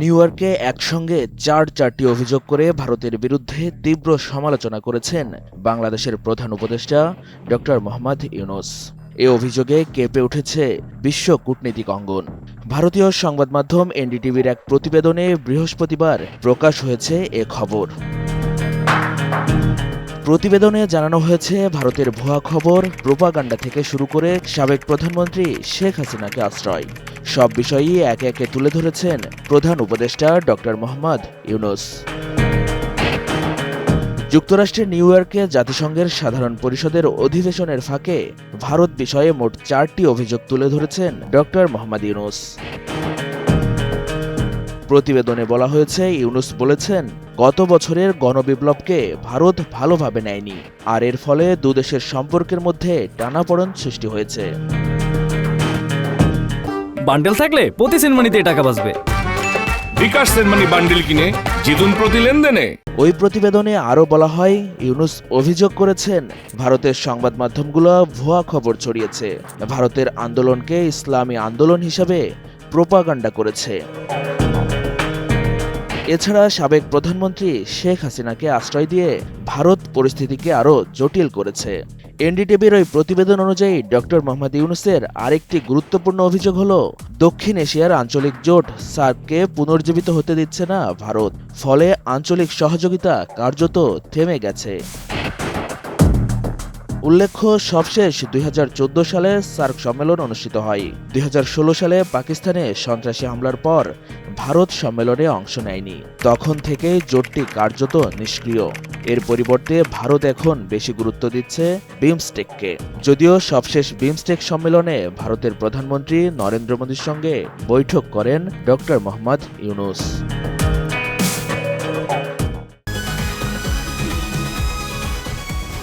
New ইয়র্কে একসঙ্গে চার চারটি অভিযোগ করে ভারতের বিরুদ্ধে তীব্র সমালোচনা করেছেন বাংলাদেশের প্রধান উপদেষ্টা ডক্টর মোহাম্মদ ইউনুস। এ অভিযোগে কেঁপে উঠেছে বিশ্ব কূটনীতিক অঙ্গন। ভারতীয় সংবাদ মাধ্যম এনডিটিভির এক প্রতিবেদনে বৃহস্পতিবার প্রকাশ হয়েছে এ খবর। প্রতিবেদনে জানানো হয়েছে, ভারতের ভুয়া খবর প্রোপাগান্ডা থেকে শুরু করে সাবেক প্রধানমন্ত্রী শেখ হাসিনাকে আশ্রয়। সব বিষয়ই একে একে তুলে ধরেছেন প্রধান উপদেষ্টা ডক্টর মোহাম্মদ ইউনুস। যুক্তরাষ্ট্রের নিউ ইয়র্কে জাতিসংঘের সাধারণ পরিষদের অধিবেশনের ফাঁকে ভারত বিষয়ে মোট চারটি অভিযোগ তুলে ধরেছেন ডক্টর মোহাম্মদ ইউনুস। প্রতিবেদনে বলা হয়েছে ইউনুস বলেছেন গত বছরের গণবিপ্লবকে ভারত ভালোভাবে নেয়নি আর এর ফলে দুদেশের সম্পর্কের মধ্যে টানাপড়ন সৃষ্টি হয়েছে। বান্ডেল থাকলে প্রতি সিনেমানিতে টাকা বাঁচবে। বিকাশ সেনমানি বান্ডিল কিনে জিতুন প্রতি লেনদেনে। ওই প্রতিবেদনে আরও বলা হয় ইউনুস অভিযোগ করেছেন ভারতের সংবাদ মাধ্যমগুলো ভুয়া খবর ছড়িয়েছে। ভারতের আন্দোলনকে ইসলামী আন্দোলন হিসাবে প্রোপাগান্ডা করেছে। এছাড়া সাবেক প্রধানমন্ত্রী শেখ হাসিনাকে আশ্রয় দিয়ে ভারত পরিস্থিতিকে আরও জটিল করেছে। এনডিটিভির ওই প্রতিবেদন অনুযায়ী ডক্টর মোহাম্মদ ইউনুসের আরেকটি গুরুত্বপূর্ণ অভিযোগ হল, দক্ষিণ এশিয়ার আঞ্চলিক জোট সার্ককে পুনর্জীবিত হতে দিচ্ছে না ভারত। ফলে আঞ্চলিক সহযোগিতা কার্যত থেমে গেছে। উল্লেখ্য, সবশেষ দুই হাজার চোদ্দ সালে সার্ক সম্মেলন অনুষ্ঠিত হয়। দুই হাজার ষোলো সালে পাকিস্তানে সন্ত্রাসী হামলার পর ভারত সম্মেলনে অংশ নেয়নি। তখন থেকে জোটটি কার্যত নিষ্ক্রিয়। এর পরিবর্তে ভারত এখন বেশি গুরুত্ব দিচ্ছে বিমস্টেককে। যদিও সবশেষ বিমস্টেক সম্মেলনে ভারতের প্রধানমন্ত্রী নরেন্দ্র মোদীর সঙ্গে বৈঠক করেন ডক্টর মোহাম্মদ ইউনুস।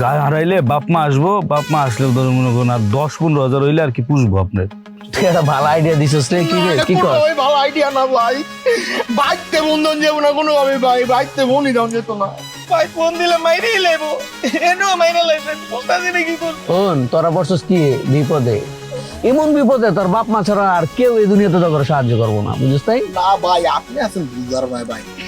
গা হারাইলে বাপ মা আসব বাপ মা আসলে ধরুন মনে করুন আর দশ পনেরো হাজার হইলে আর কি পুষবো আপনার। তুই একটা ভালো আইডিয়া দিছিস রে কি রে কি কর? ভালো আইডিয়া না ভাই। বাইকতে বন্ধন যাব না কোনো ভাবে ভাই বাইকতে ফোনই দাম যেত না। ভাই ফোন দিলে মাইরেই লেবো এনো মাইরে লাইছে বলতাছি না কি করব? শোন তোরা বসছিস কি বিপদে? এমন বিপদে তোর বাপ মা ছাড়া আর কেউ এই দুনিয়াতে তোর সাহায্য করব না বুঝিস তাই? না ভাই আপনি আছেন বুঝার ভাই ভাই।